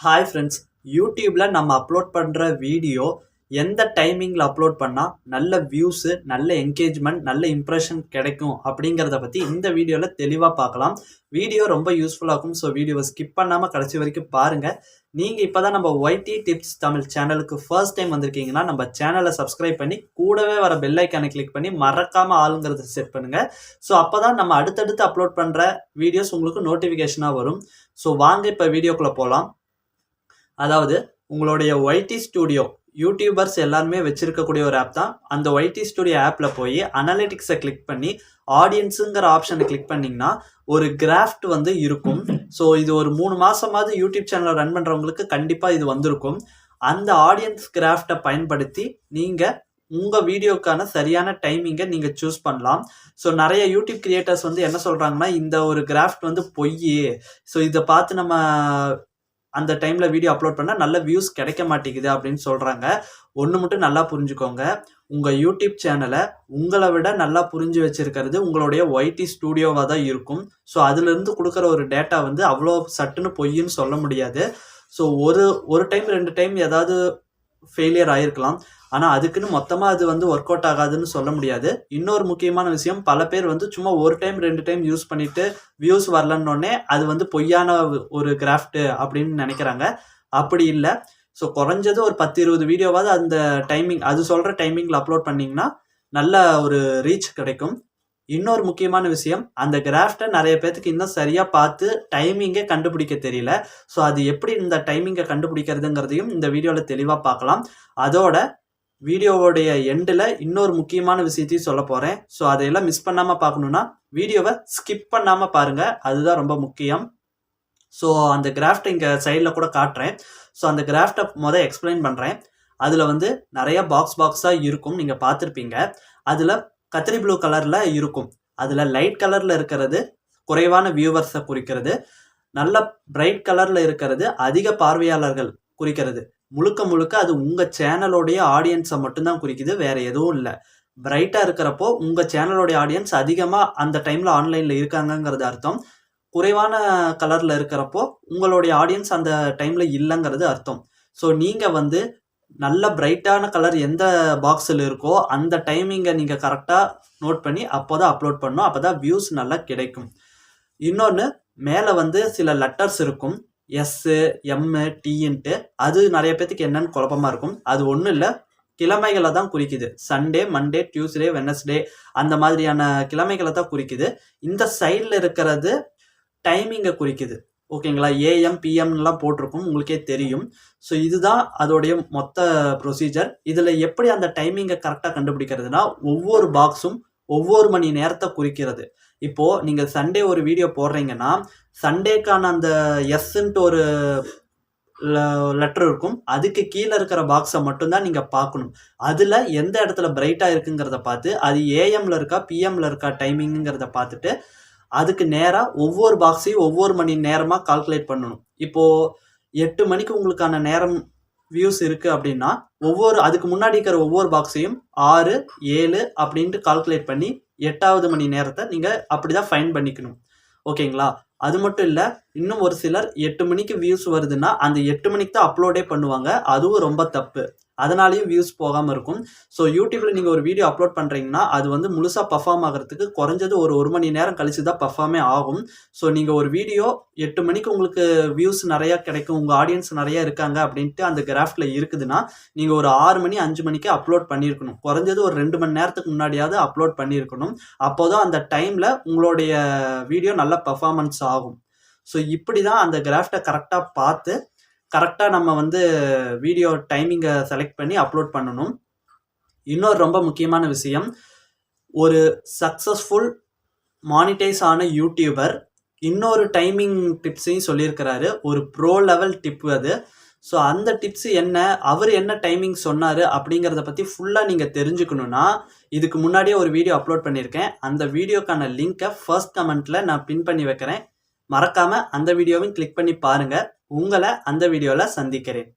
Hi friends யூடியூப்பில் நம்ம upload பண்ணுற வீடியோ எந்த டைமிங்கில் அப்லோட் பண்ணால் நல்ல வியூஸு நல்ல என்கேஜ்மெண்ட் நல்ல இம்ப்ரெஷன் கிடைக்கும் அப்படிங்கிறத பற்றி இந்த வீடியோவில் தெளிவாக பார்க்கலாம். வீடியோ ரொம்ப யூஸ்ஃபுல்லாக இருக்கும் ஸோ வீடியோவை ஸ்கிப் பண்ணாமல் கடைசி வரைக்கும் பாருங்கள் நீங்கள் இப்போ தான் நம்ம ஒய்டி டிப்ஸ் தமிழ் சேனலுக்கு ஃபர்ஸ்ட் டைம் வந்திருக்கீங்கன்னா நம்ம சேனலை சப்ஸ்கிரைப் பண்ணி கூடவே வர பெல் ஐக்கானை கிளிக் பண்ணி மறக்காமல் ஆளுங்கிறத செட் பண்ணுங்கள் ஸோ அப்போ தான் நம்ம அடுத்தடுத்து அப்லோட் பண்ணுற வீடியோஸ் உங்களுக்கு நோட்டிஃபிகேஷனாக வரும். ஸோ வாங்க இப்போ வீடியோக்குள்ளே போகலாம் அதாவது உங்களுடைய ஒய்டி ஸ்டூடியோ யூடியூபர்ஸ் எல்லாருமே வச்சிருக்கக்கூடிய ஒரு ஆப் தான். அந்த ஒய்டி ஸ்டுடியோ ஆப்பில் போய் அனாலிட்டிக்ஸை கிளிக் பண்ணி ஆடியன்ஸுங்கிற ஆப்ஷனை கிளிக் பண்ணிங்கன்னா ஒரு கிராஃப்ட் வந்து இருக்கும். ஸோ இது ஒரு மூணு மாதமாவது யூடியூப் சேனலை ரன் பண்ணுறவங்களுக்கு கண்டிப்பாக இது வந்திருக்கும். அந்த ஆடியன்ஸ் கிராஃப்டை பயன்படுத்தி நீங்கள் உங்கள் வீடியோக்கான சரியான டைமிங்கை நீங்கள் சூஸ் பண்ணலாம். ஸோ நிறைய யூடியூப் கிரியேட்டர்ஸ் வந்து என்ன சொல்கிறாங்கன்னா இந்த ஒரு கிராஃப்ட் வந்து பொய் ஸோ இதை பார்த்து நம்ம அந்த டைமில் வீடியோ அப்லோட் பண்ணால் நல்ல வியூஸ் கிடைக்க மாட்டேங்குது அப்படின்னு சொல்கிறாங்க ஒன்று மட்டும் நல்லா புரிஞ்சுக்கோங்க. உங்கள் யூடியூப் சேனலை உங்களை விட நல்லா புரிஞ்சு வச்சுருக்கிறது உங்களுடைய ஒய்டி ஸ்டூடியோவாக தான் இருக்கும். ஸோ அதுலேருந்து கொடுக்குற ஒரு டேட்டா வந்து அவ்வளோ சட்டுன்னு பொய்ன்னு சொல்ல முடியாது. ஸோ ஒரு ஒரு டைம் ரெண்டு டைம் ஏதாவது ஃபெயிலியர் ஆகிருக்கலாம் ஆனால் அதுக்குன்னு மொத்தமாக அது வந்து ஒர்க் அவுட் ஆகாதுன்னு சொல்ல முடியாது. இன்னொரு முக்கியமான விஷயம் பல பேர் வந்து சும்மா ஒரு டைம் ரெண்டு டைம் யூஸ் பண்ணிட்டு வியூஸ் வரலன்னொடனே அது வந்து பொய்யான ஒரு கிராஃப்ட் அப்படின்னு நினைக்கிறாங்க. அப்படி இல்லை. ஸோ குறைஞ்சது ஒரு பத்து இருபது வீடியோவாவது அந்த டைமிங் அது சொல்கிற டைமிங்கில் அப்லோட் பண்ணிங்கன்னா நல்ல ஒரு ரீச் கிடைக்கும். இன்னொரு முக்கியமான விஷயம் அந்த கிராஃப்டை நிறைய பேர்த்துக்கு இன்னும் சரியாக பார்த்து டைமிங்கே கண்டுபிடிக்க தெரியல. ஸோ அது எப்படி இந்த டைமிங்கை கண்டுபிடிக்கிறதுங்கிறதையும் இந்த வீடியோவில் தெளிவாக பார்க்கலாம். அதோட வீடியோவோடைய எண்டில் இன்னொரு முக்கியமான விஷயத்தையும் சொல்ல போகிறேன் ஸோ அதையெல்லாம் மிஸ் பண்ணாமல் பார்க்கணுன்னா வீடியோவை ஸ்கிப் பண்ணாமல் பாருங்கள் அதுதான் ரொம்ப முக்கியம். ஸோ அந்த கிராஃப்டை இங்கே சைடில் கூட காட்டுறேன். ஸோ அந்த கிராஃப்டை மொதல் எக்ஸ்பிளைன் பண்ணுறேன் அதில் வந்து நிறைய பாக்ஸ் பாக்ஸாக இருக்கும். நீங்கள் பார்த்துருப்பீங்க. அதில் கத்திரி ப்ளூ கலரில் இருக்கும். அதில் லைட் கலரில் இருக்கிறது குறைவான வியூவர்ஸை குறிக்கிறது. நல்ல பிரைட் கலரில் இருக்கிறது அதிக பார்வையாளர்கள் குறிக்கிறது. முழுக்க முழுக்க அது உங்கள் சேனலோடைய ஆடியன்ஸை மட்டும்தான் குறிக்குது வேற எதுவும் இல்லை. பிரைட்டாக இருக்கிறப்போ உங்கள் சேனலோடைய ஆடியன்ஸ் அதிகமாக அந்த டைமில் ஆன்லைனில் இருக்காங்கங்கிறது அர்த்தம். குறைவான கலரில் இருக்கிறப்போ உங்களுடைய ஆடியன்ஸ் அந்த டைமில் இல்லைங்கிறது அர்த்தம். ஸோ நீங்கள் வந்து நல்ல பிரைட்டான கலர் எந்த பாக்ஸில் இருக்கோ அந்த டைமிங்கை நீங்கள் கரெக்டாக நோட் பண்ணி அப்போ தான் அப்லோட் பண்ணணும். அப்போ தான் வியூஸ் நல்லா கிடைக்கும். இன்னொன்று மேலே வந்து சில லெட்டர்ஸ் இருக்கும். எஸ்ஸு எம்மு டீன்ட்டு அது நிறைய பேத்துக்கு என்னன்னு குழப்பமாக இருக்கும். அது ஒன்றும் இல்லை. கிழமைகளை தான் குறிக்குது. சண்டே மண்டே டியூஸ்டே வெனஸ்டே அந்த மாதிரியான கிழமைகளை தான் குறிக்குது. இந்த சைடில் இருக்கிறது டைமிங்கை குறிக்குது. ஓகேங்களா ஏஎம் பிஎம்லாம் போட்டிருக்கும். உங்களுக்கே தெரியும். ஸோ இதுதான் அதோடைய மொத்த ப்ரொசீஜர் இதில் எப்படி அந்த டைமிங்கை கரெக்டாக கண்டுபிடிக்கிறதுனா ஒவ்வொரு பாக்ஸும் ஒவ்வொரு மணி நேரத்தை குறிக்கிறது. இப்போது நீங்கள் சண்டே ஒரு வீடியோ போடுறீங்கன்னா சண்டேக்கான அந்த எஸ்ன்ட்டு ஒரு லெட்டர் இருக்கும். அதுக்கு கீழே இருக்கிற பாக்ஸை மட்டும்தான் நீங்கள் பார்க்கணும். அதில் எந்த இடத்துல பிரைட்டாக இருக்குங்கிறத பார்த்து அது ஏஎம்ல இருக்கா பிஎம்ல இருக்கா டைமிங்கிறத பார்த்துட்டு அதுக்கு நேராக ஒவ்வொரு பாக்ஸையும் ஒவ்வொரு மணி நேரமாக கால்குலேட் பண்ணணும். இப்போது எட்டு மணிக்கு உங்களுக்கான நேரம் வியூஸ் இருக்குது அப்படின்னா ஒவ்வொரு அதுக்கு முன்னாடி இருக்கிற ஒவ்வொரு பாக்ஸையும் ஆறு ஏழு அப்படின்ட்டு கால்குலேட் பண்ணி எட்டாவது மணி நேரத்தை நீங்கள் அப்படி தான் ஃபைன் பண்ணிக்கணும் ஓகேங்களா அது மட்டும் இல்லை இன்னும் ஒரு சிலர் எட்டு மணிக்கு வியூஸ் வருதுன்னா அந்த எட்டு மணிக்கு தான் அப்லோடே பண்ணுவாங்க. அதுவும் ரொம்ப தப்பு. அதனாலையும் வியூஸ் போகாமல் இருக்கும். ஸோ யூடியூப்பில் நீங்கள் ஒரு வீடியோ அப்லோட் பண்ணுறீங்கன்னா அது வந்து முழுசாக பர்ஃபார்ம் ஆகிறதுக்கு குறைஞ்சது ஒரு ஒரு மணி நேரம் கழிச்சு தான் பர்ஃபார்மே ஆகும். ஸோ நீங்கள் ஒரு வீடியோ எட்டு மணிக்கு உங்களுக்கு வியூஸ் நிறையா கிடைக்கும் உங்கள் ஆடியன்ஸ் நிறையா இருக்காங்க அப்படின்ட்டு அந்த கிராஃப்டில் இருக்குதுன்னா நீங்கள் ஒரு ஆறு மணி அஞ்சு மணிக்கு அப்லோட் பண்ணியிருக்கணும். குறைஞ்சது ஒரு ரெண்டு மணி நேரத்துக்கு முன்னாடியாவது அப்லோட் பண்ணியிருக்கணும். அப்போ தான் அந்த டைமில் உங்களுடைய வீடியோ நல்ல பர்ஃபார்மன்ஸ் ஆகும். ஸோ இப்படி தான் அந்த கிராஃப்டை கரெக்டாக பார்த்து கரெக்டாக நம்ம வந்து வீடியோ டைமிங்கை செலக்ட் பண்ணி அப்லோட் பண்ணணும். இன்னொரு ரொம்ப முக்கியமான விஷயம் ஒரு சக்ஸஸ்ஃபுல் மானிட்டைஸ் ஆன யூடியூபர் இன்னொரு டைமிங் டிப்ஸையும் சொல்லியிருக்கிறாரு. ஒரு ப்ரோ லெவல் டிப் அது. ஸோ அந்த டிப்ஸ் என்ன அவர் என்ன டைமிங் சொன்னார் அப்படிங்கிறத பற்றி ஃபுல்லாக நீங்கள் தெரிஞ்சுக்கணுன்னா இதுக்கு முன்னாடியே ஒரு வீடியோ அப்லோட் பண்ணியிருக்கேன். அந்த வீடியோக்கான லிங்க்கை ஃபர்ஸ்ட் கமெண்ட்டில் நான் பின் பண்ணி வைக்கிறேன். மறக்காமல் அந்த வீடியோவையும் கிளிக் பண்ணி பாருங்கள் உங்களை அந்த வீடியோவில் சந்திக்கிறேன்.